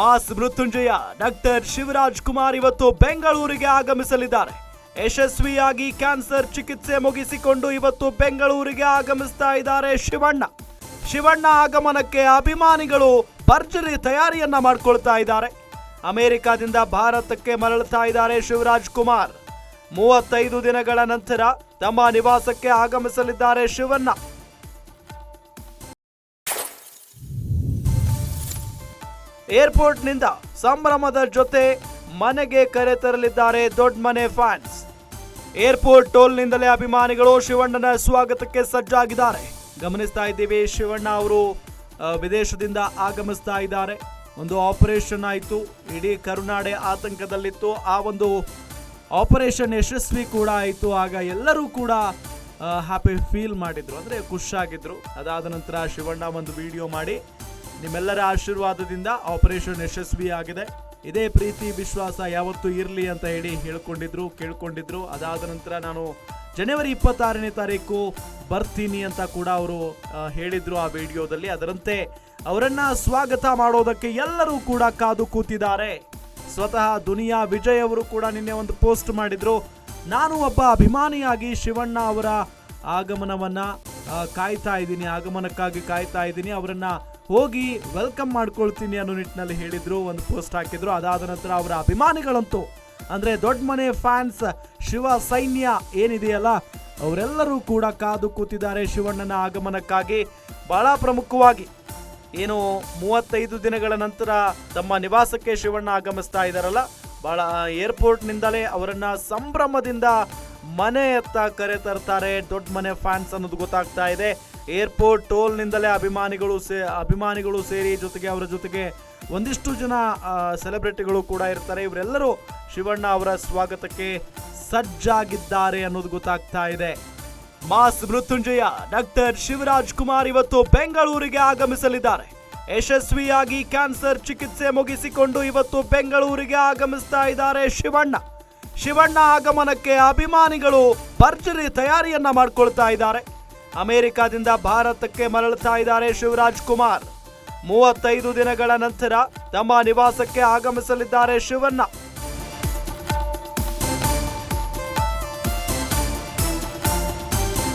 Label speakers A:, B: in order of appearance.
A: Mass Mrityunjaya, doctor Shivaraj Kumar ಇವತ್ತು ಬೆಂಗಳೂರಿಗೆ ಆಗಮಿಸಲಿದ್ದಾರೆ. ಯಶಸ್ವಿಯಾಗಿ ಕ್ಯಾನ್ಸರ್ ಚಿಕಿತ್ಸೆ ಮುಗಿಸಿಕೊಂಡು ಇವತ್ತು ಬೆಂಗಳೂರಿಗೆ ಆಗಮಿಸ್ತಾ ಇದ್ದಾರೆ ಶಿವಣ್ಣ. ಶಿವಣ್ಣ ಆಗಮನಕ್ಕೆ ಅಭಿಮಾನಿಗಳು ಭರ್ಜರಿ ತಯಾರಿಯನ್ನ ಮಾಡ್ಕೊಳ್ತಾ ಇದ್ದಾರೆ. ಅಮೆರಿಕಾದಿಂದ ಭಾರತಕ್ಕೆ ಮರಳುತ್ತಾ ಇದ್ದಾರೆ ಶಿವರಾಜ್ ಕುಮಾರ್. ಮೂವತ್ತೈದು ದಿನಗಳ ನಂತರ ತಮ್ಮ ನಿವಾಸಕ್ಕೆ ಆಗಮಿಸಲಿದ್ದಾರೆ ಶಿವಣ್ಣ. ಏರ್ಪೋರ್ಟ್ನಿಂದ ಸಂಭ್ರಮದ ಜೊತೆ ಮನೆಗೆ ಕರೆತರಲಿದ್ದಾರೆ ದೊಡ್ಡ ಮನೆ ಫ್ಯಾನ್ಸ್. ಏರ್ಪೋರ್ಟ್ ಟೋಲ್ನಿಂದಲೇ ಅಭಿಮಾನಿಗಳು ಶಿವಣ್ಣನ ಸ್ವಾಗತಕ್ಕೆ ಸಜ್ಜಾಗಿದ್ದಾರೆ. ಗಮನಿಸ್ತಾ ಇದ್ದೀವಿ, ಶಿವಣ್ಣ ಅವರು ವಿದೇಶದಿಂದ ಆಗಮಿಸ್ತಾ ಇದ್ದಾರೆ. ಒಂದು ಆಪರೇಷನ್ ಆಯಿತು, ಇಡೀ ಕರುನಾಡೆ ಆತಂಕದಲ್ಲಿತ್ತು. ಆ ಒಂದು ಆಪರೇಷನ್ ಯಶಸ್ವಿ ಕೂಡ ಆಯಿತು. ಆಗ ಎಲ್ಲರೂ ಕೂಡ ಹ್ಯಾಪಿ ಫೀಲ್ ಮಾಡಿದರು. ಅಂದರೆ ಖುಷಿಯಾಗಿದ್ದರು ಅದಾದ ನಂತರ ಶಿವಣ್ಣ ಒಂದು ವಿಡಿಯೋ ಮಾಡಿ ನಿಮ್ಮೆಲ್ಲರ ಆಶೀರ್ವಾದದಿಂದ ಆಪರೇಷನ್ ಯಶಸ್ವಿ ಆಗಿದೆ ಇದೇ ಪ್ರೀತಿ, ವಿಶ್ವಾಸ ಯಾವತ್ತೂ ಇರಲಿ ಅಂತ ಹೇಳಿ ಹೇಳ್ಕೊಂಡಿದ್ರು, ಕೇಳ್ಕೊಂಡಿದ್ರು. ಅದಾದ ನಂತರ ನಾನು ಜನವರಿ ಇಪ್ಪತ್ತಾರನೇ ತಾರೀಕು ಬರ್ತೀನಿ ಅಂತ ಕೂಡ ಅವರು ಹೇಳಿದ್ರು ಆ ವಿಡಿಯೋದಲ್ಲಿ. ಅದರಂತೆ ಅವರನ್ನ ಸ್ವಾಗತ ಮಾಡೋದಕ್ಕೆ ಎಲ್ಲರೂ ಕೂಡ ಕಾದು ಕೂತಿದ್ದಾರೆ. ಸ್ವತಃ ದುನಿಯಾ ವಿಜಯ್ ಅವರು ಕೂಡ ನಿನ್ನೆ ಒಂದು ಪೋಸ್ಟ್ ಮಾಡಿದ್ರು. ನಾನು ಒಬ್ಬ ಅಭಿಮಾನಿಯಾಗಿ ಶಿವಣ್ಣ ಅವರ ಆಗಮನವನ್ನ ಕಾಯ್ತಾ ಇದ್ದೀನಿ. ಆಗಮನಕ್ಕಾಗಿ ಕಾಯ್ತಾ ಇದ್ದೀನಿ. ಅವರನ್ನ ಹೋಗಿ ವೆಲ್ಕಮ್ ಮಾಡ್ಕೊಳ್ತೀನಿ ಅನ್ನೋ ನಿಟ್ಟಿನಲ್ಲಿ ಹೇಳಿದ್ರು, ಒಂದು ಪೋಸ್ಟ್ ಹಾಕಿದ್ರು. ಅದಾದ ನಂತರ ಅವರ ಅಭಿಮಾನಿಗಳಂತೂ, ಅಂದ್ರೆ ದೊಡ್ಡ ಮನೆ ಫ್ಯಾನ್ಸ್, ಶಿವ ಸೈನ್ಯ ಏನಿದೆಯಲ್ಲ, ಅವರೆಲ್ಲರೂ ಕೂಡ ಕಾದು ಕೂತಿದ್ದಾರೆ ಶಿವಣ್ಣನ ಆಗಮನಕ್ಕಾಗಿ, ಬಹಳ ಪ್ರಮುಖವಾಗಿ. ಏನು, ಮೂವತ್ತೈದು ದಿನಗಳ ನಂತರ ತಮ್ಮ ನಿವಾಸಕ್ಕೆ ಶಿವಣ್ಣ ಆಗಮಿಸ್ತಾ ಇದ್ದಾರಲ್ಲ, ಬಹಳ ಏರ್ಪೋರ್ಟ್ನಿಂದಲೇ ಅವರನ್ನ ಸಂಭ್ರಮದಿಂದ ಮನೆಯತ್ತ ಕರೆ ತರ್ತಾರೆ ದೊಡ್ಡ ಮನೆ ಫ್ಯಾನ್ಸ್ ಅನ್ನೋದು ಗೊತ್ತಾಗ್ತಾ ಇದೆ. ಏರ್ಪೋರ್ಟ್ ಟೋಲ್ನಿಂದಲೇ ಅಭಿಮಾನಿಗಳು ಸೇ, ಅಭಿಮಾನಿಗಳು ಸೇರಿ ಜೊತೆಗೆ ಅವರ ಜೊತೆಗೆ ಒಂದಿಷ್ಟು ಜನ ಸೆಲೆಬ್ರಿಟಿಗಳು ಕೂಡ ಇರ್ತಾರೆ. ಇವರೆಲ್ಲರೂ ಶಿವಣ್ಣ ಅವರ ಸ್ವಾಗತಕ್ಕೆ ಸಜ್ಜಾಗಿದ್ದಾರೆ ಅನ್ನೋದು ಗೊತ್ತಾಗ್ತಾ ಇದೆ. ಮಾಸ್ ಮೃತ್ಯುಂಜಯ, ಡಾಕ್ಟರ್ ಶಿವರಾಜ್ ಕುಮಾರ್ ಇವತ್ತು ಬೆಂಗಳೂರಿಗೆ ಆಗಮಿಸಲಿದ್ದಾರೆ. ಯಶಸ್ವಿಯಾಗಿ ಕ್ಯಾನ್ಸರ್ ಚಿಕಿತ್ಸೆ ಮುಗಿಸಿಕೊಂಡು ಇವತ್ತು ಬೆಂಗಳೂರಿಗೆ ಆಗಮಿಸ್ತಾ ಇದ್ದಾರೆ ಶಿವಣ್ಣ. ಶಿವಣ್ಣ ಆಗಮನಕ್ಕೆ ಅಭಿಮಾನಿಗಳು ಭರ್ಜರಿ ತಯಾರಿಯನ್ನ ಮಾಡ್ಕೊಳ್ತಾ ಇದ್ದಾರೆ. ಅಮೆರಿಕಾದಿಂದ ಭಾರತಕ್ಕೆ ಮರಳುತ್ತಾ ಇದ್ದಾರೆ ಶಿವರಾಜ್ ಕುಮಾರ್. ಮೂವತ್ತೈದು ದಿನಗಳ ನಂತರ ತಮ್ಮ ನಿವಾಸಕ್ಕೆ ಆಗಮಿಸಲಿದ್ದಾರೆ ಶಿವಣ್ಣ.